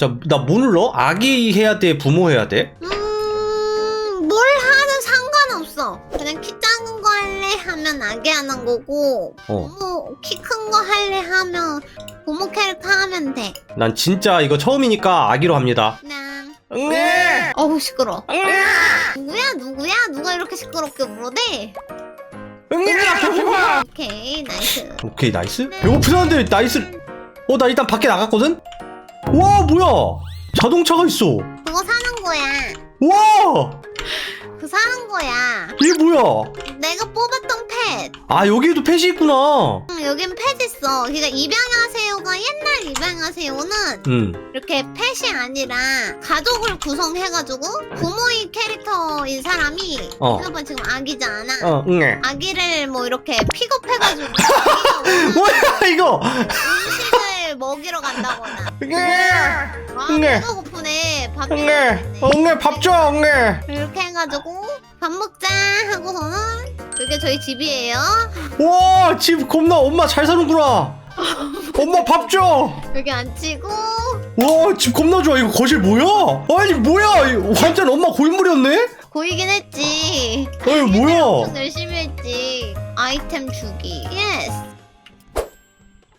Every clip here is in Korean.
자, 나 뭐 눌러? 아기 해야 돼? 부모 해야 돼? 음, 뭘 하든 상관없어. 그냥 키 작은 거 할래 하면 아기 하는 거고, 어. 부모 키 큰 거 할래 하면 부모 캐릭터 하면 돼. 난 진짜 이거 처음이니까 아기로 합니다. 그냥. 응애! 어우 시끄러. 누구야 누구야 누가 이렇게 시끄럽게 물어대? 응애야 배고파! 오케이 나이스. 오케이 나이스. 배고프다는데 나이스. 어 나 일단 밖에 나갔거든. 와 뭐야? 자동차가 있어. 그거 사는 거야. 와그 사는 거야. 이게 뭐야? 내가 뽑았던 펫. 아 여기에도 펫이 있구나. 응, 여긴 펫 있어. 그러니까 입양하세요가 옛날 입양하세요는 응. 이렇게 펫이 아니라 가족을 구성해가지고 부모의 캐릭터인 사람이 어. 오빠 지금 아기잖아. 어 응애. 아기를 뭐 이렇게 픽업해가지고 뭐야 이거? 음식을 먹이러 간다거나. 응애. 아, 응애. 배가 고프네. 밥 응애. 응애 밥 줘. 응애. 이렇게 해가지고 밥 먹자 하고서는 이게 저희 집이에요. 와, 집 겁나 엄마 잘 사는구나. 엄마 밥 줘. 여기 앉히고 와, 집 겁나 좋아. 이거 거실 뭐야? 아니 뭐야? 이거 완전 엄마 고인물이었네? 고이긴 했지. 아니 뭐야? 엄청 열심히 했지. 아이템 주기. 예스.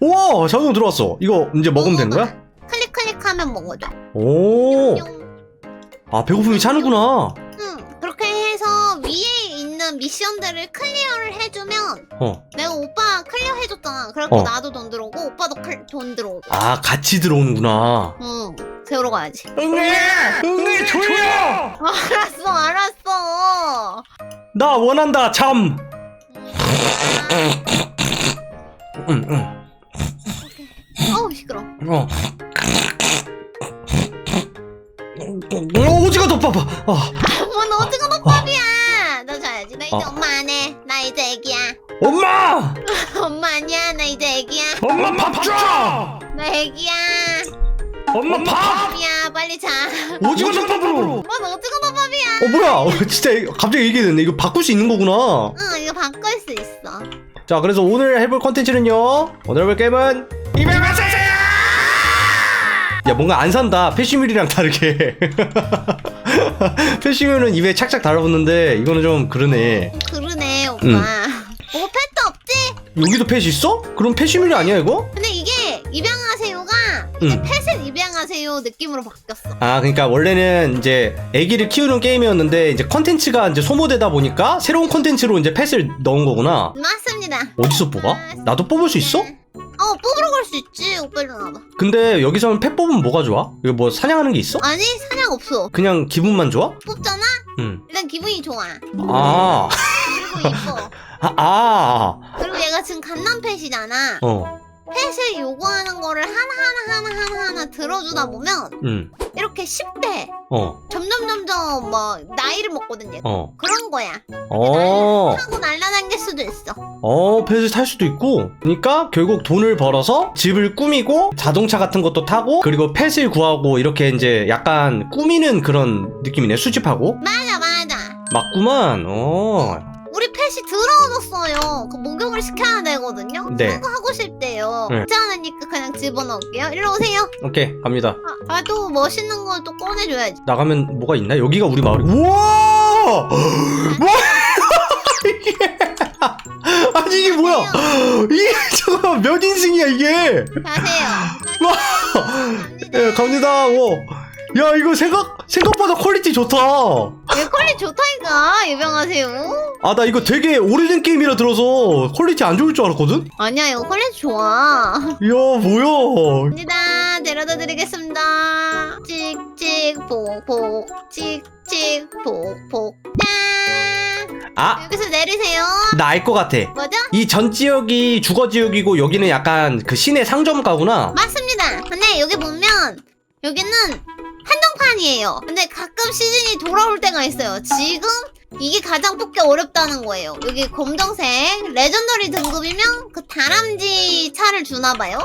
와, 자동 들어왔어. 이거 이제 먹으면 되는 거야? 클릭 클릭하면 먹어줘. 오. 뿅. 아, 배고픔이 차는구나. 응. 그렇게 해서 위에 있는 미션들을 클리어를 해주면 어. 내가 오빠 클리어 해줬잖아. 그래갖고 어. 나도 돈 들어오고 오빠도 클- 돈 들어오고. 아, 같이 들어오는구나. 응. 세우러 가야지. 응애! 응애 조용! 알았어, 알았어. 나 원한다. 잠. 응, 응. 어우 시끄러. 어. 어, 오지가 더 봐봐. 아, 뭔 어지가 덮밥이야. 너 자야지. 나 이제 어. 엄마 안 해. 나 이제 애기야. 엄마! 엄마 아니야. 나 이제 애기야. 엄마 밥 줘! 나 애기야. 엄마 밥! 밥이야. 빨리 자. 오지가 더 밥으로. 뭔 어지가 덮밥이야. 어 뭐야? 어, 진짜 갑자기 얘기됐네 이거 바꿀 수 있는 거구나. 응, 이거 바꿀 수 있어. 자, 그래서 오늘 해볼 컨텐츠는요. 오늘 해볼 게임은 이백만세야! 야, 뭔가 안 산다. 패시밀이랑 다르게. 패시밀은 입에 착착 달라붙는데 이거는 좀 그러네. 그러네, 오빠. 응. 뭐 펫도 없지? 여기도 펫이 있어? 그럼 패시밀이 아니야 이거? 근데 이게 입양하세요가 응. 이제 펫을 입양하세요 느낌으로 바뀌었어. 아, 그러니까 원래는 이제 아기를 키우는 게임이었는데 이제 컨텐츠가 이제 소모되다 보니까 새로운 컨텐츠로 이제 펫을 넣은 거구나. 맞습니다. 어디서 뽑아? 나도 뽑을 수 있어? 어, 뽑으러 갈 수 있지. 오빠 일로 와봐. 근데 여기서는 펫 뽑으면 뭐가 좋아? 이거 뭐 사냥하는 게 있어? 아니, 사냥 없어. 그냥 기분만 좋아? 뽑잖아? 응. 일단 기분이 좋아. 아, 그리고 예뻐. 아, 아, 그리고 얘가 지금 갓난펫이잖아. 어, 펫을 요구하는 거를 하나하나 하나하나 하나 들어주다 보면 응, 이렇게 10대 어, 점점 점점 뭐 나이를 먹거든 얘가. 어, 그런 거야. 어, 하고 날라다닐 수도 있어. 어, 펫을 탈 수도 있고. 그러니까 결국 돈을 벌어서 집을 꾸미고 자동차 같은 것도 타고 그리고 펫을 구하고 이렇게 이제 약간 꾸미는 그런 느낌이네. 수집하고. 맞아 맞아. 맞구만. 어, 우리 펫이 들어오셨어요. 그 목욕을 시켜야 되거든요. 네. 그거 하고 싶대요. 네. 괜찮으니까 그냥 집어넣을게요. 일로 오세요. 오케이, 갑니다. 아, 아, 또 멋있는 걸 또 꺼내줘야지. 나가면 뭐가 있나? 여기가 우리 마을이. 우와! 뭐야? 이게. 아니, 이게 뭐야? 이게 잠깐만 몇 인승이야 이게? 가세요. 와. 예, 갑니다. 오. 야 이거 생각 생각보다 퀄리티 좋다. 얘 퀄리 좋다니까. 유명하세요. 아 나 이거 되게 오래된 게임이라 들어서 퀄리티 안 좋을 줄 알았거든. 아니야, 이거 퀄리 좋아. 이야 뭐야? 갑니다. 데려다 드리겠습니다. 찍찍 복복 찍찍 복복 짠. 아 여기서 내리세요. 나알것 같아. 뭐죠? 이 전 지역이 주거 지역이고 여기는 약간 그 시내 상점가구나. 맞습니다. 근데 여기 보면 여기는 한정판이에요. 근데 가끔 시즌이 돌아올 때가 있어요. 지금 이게 가장 뽑기 어렵다는 거예요. 여기 검정색 레전더리 등급이면 그 다람쥐 차를 주나 봐요.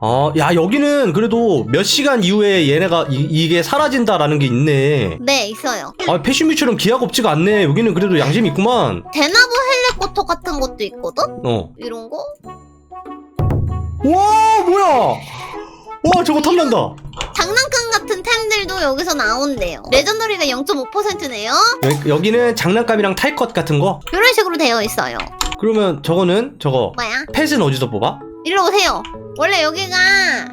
어, 야 여기는 그래도 몇 시간 이후에 얘네가 이, 게 사라진다라는 게 있네. 네, 있어요. 아 패시미처럼 기약 없지가 않네. 여기는 그래도 양심이 있구만. 대나무 헬레코터 같은 것도 있거든? 어. 이런 거? 와 뭐야? 와 저거 탐난다. 장난감 여기서 나온대요. 레전더리가 0.5%네요. 여기, 여기는 장난감이랑 탈 것 같은 거? 이런 식으로 되어 있어요. 그러면 저거는 저거 뭐야? 펫은 어디서 뽑아? 일로 오세요. 원래 여기가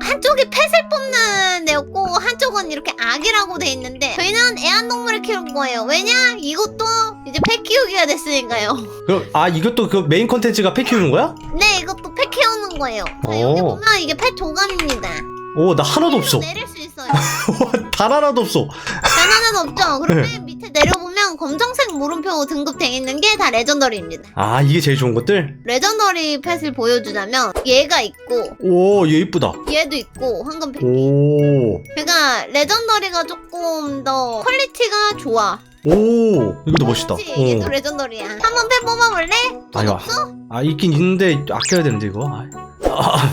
한쪽이 펫을 뽑는 데였고 한쪽은 이렇게 아기라고 돼 있는데 저희는 애완동물을 키울 거예요. 왜냐? 이것도 이제 펫 키우기가 됐으니까요. 그, 아 이것도 그 메인 컨텐츠가 펫 키우는 거야? 네, 이것도 펫 키우는 거예요. 자, 여기 오. 보면 이게 펫 도감입니다. 오 나 하나도 없어 내릴 수 있어요. 단 하나도 없어 단 하나도 없죠. 그러면 밑에 내려보면 검정색 물음표 등급돼 있는 게 다 레전더리입니다. 아 이게 제일 좋은 것들? 레전더리 펫을 보여주자면 얘가 있고 오 얘 이쁘다 얘도 있고 황금 펫. 오 그러니까 레전더리가 조금 더 퀄리티가 좋아. 오 이것도 멋있다 그렇지? 얘도 어. 레전더리야. 한번 펫 뽑아볼래? 돈 아유, 없어? 아 있긴 있는데 아껴야 되는데 이거 아이, 아,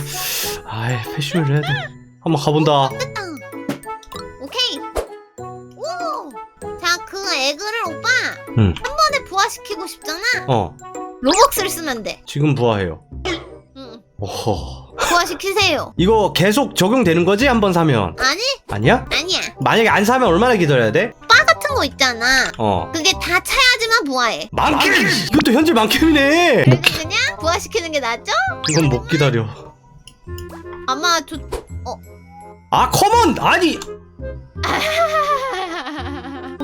아이 패션을 해야 돼 한번 가본다 됐다. 오케이. 오. 자, 그 에그를 오빠 응. 한 번에 부화시키고 싶잖아. 어 로벅스를 쓰면 돼. 지금 부화해요 응. 오호 부화시키세요. 이거 계속 적용되는 거지 한 번 사면 아니? 아니야? 아니야. 만약에 안 사면 얼마나 기다려야 돼? 바 같은 거 있잖아. 어 그게 다 차야지만 부화해. 만캠 이것도 현재 만캠이네 그래서 그냥 부화시키는 게 낫죠? 이건 못 기다려 아마 조... 아 커먼 아니.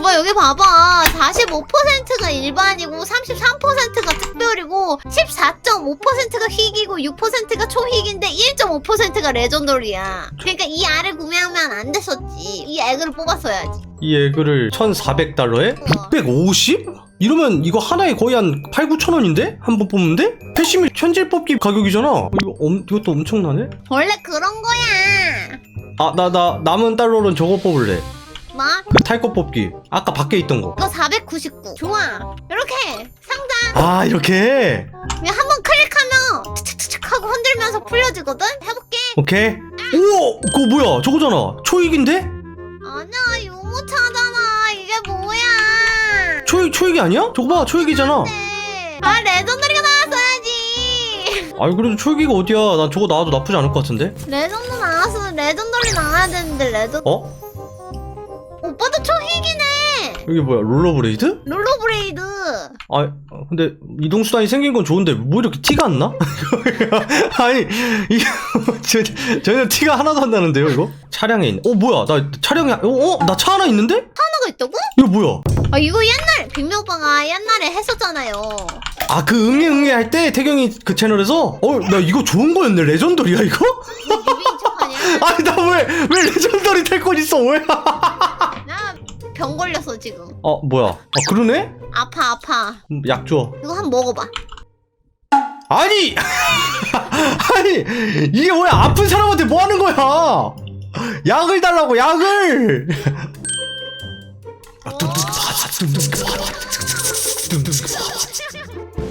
오빠 여기 봐봐. 45%가 일반이고 33%가 특별이고 14.5%가 희귀고 6%가 초희귀인데 1.5%가 레전더리야. 그러니까 이 알을 구매하면 안 됐었지. 이 액을 뽑았어야지. 이 에그를 1,400달러에 우와. 650? 이러면 이거 하나에 거의 한 8, 9천 원인데? 한 번 뽑는데? 패시미 현질 뽑기 가격이잖아. 이거 엄, 이것도 엄청나네? 원래 그런 거야. 아 나 나 남은 달러는 저거 뽑을래. 뭐? 그 탈거 뽑기. 아까 밖에 있던 거. 이거 499 좋아. 이렇게 상자. 아 이렇게 그냥 한번 클릭하면 칙칙칙 하고 흔들면서 풀려지거든? 해볼게. 오케이. 오 그거 뭐야? 저거잖아. 초익인데? 아니야 뭐야 초익 초익이 아니야? 저거 봐 초익이잖아 네. 아 레전드리가 나왔어야지 아니 그래도 초익이가 어디야 난 저거 나와도 나쁘지 않을 것 같은데 레전드 나왔으면 레전더리 나와야 되는데 레전 어? 오빠도 초희기네 여기 뭐야 롤러브레이드? 롤러브레이드 아 근데 이동수단이 생긴 건 좋은데 뭐 이렇게 티가 안 나? 아니 이게 저- 전혀 티가 하나도 안 나는데요 이거? 차량에 있네 어 뭐야 나 차량에 어? 어? 나 차 하나 있는데? 하나가 있다고? 이거 뭐야 아 이거 옛날 빅미 오빠가 옛날에 했었잖아요. 아 그 응애 응애 할 때 태경이 그 채널에서? 어 나 이거 좋은 거였네. 레전더리야 이거? 너 유비인 척하냐? 아니 나 왜 왜 레전더리 탈건 있어? 왜? 나 병 걸렸어 지금. 어 뭐야? 아 그러네? 아파 아파. 음, 약 줘. 이거 한번 먹어봐. 아니! 아니 이게 뭐야? 아픈 사람한테 뭐 하는 거야? 약을 달라고 약을 Squat. Squat. Squat. Squat. Squat. Squat. Squat. Squat. Squat.